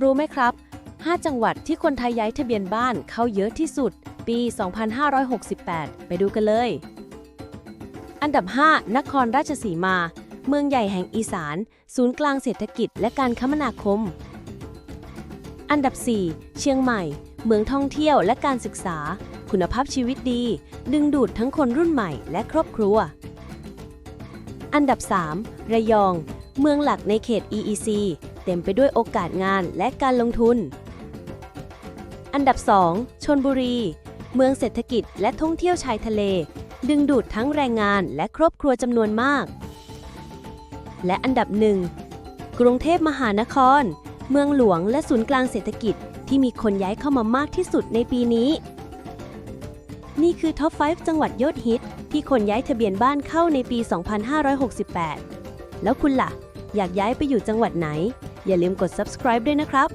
รู้ไหมครับ 5 จังหวัดที่คนไทยย้ายทะเบียนบ้านเข้าเยอะที่สุด ปี 2568 ไปดูกันเลย อันดับ 5 นครราชสีมา เมืองใหญ่แห่งอีสาน ศูนย์กลางเศรษฐกิจและการคมนาคม อันดับ 4 เชียงใหม่ เมืองท่องเที่ยวและการศึกษา คุณภาพชีวิตดี ดึงดูดทั้งคนรุ่นใหม่และครอบครัว อันดับ 3 ระยอง เมืองหลักในเขต EEC เต็มไปด้วยโอกาสงานและการลงทุน อันดับ 2 ชนบุรี เมืองเศรษฐกิจและท่องเที่ยวชายทะเล ดึงดูดทั้งแรงงานและครอบครัวจำนวนมาก และอันดับหนึ่งกรุงเทพมหานคร เมืองหลวงและศูนย์กลางเศรษฐกิจที่มีคนย้ายเข้ามามากที่สุดในปีนี้ นี่คือท็อป 5 จังหวัดยอดฮิต ที่คนย้ายทะเบียนบ้านเข้าในปี 2568 แล้วคุณล่ะ อยากย้ายไปอยู่จังหวัดไหน อย่าลืมกด subscribe ด้วยนะครับ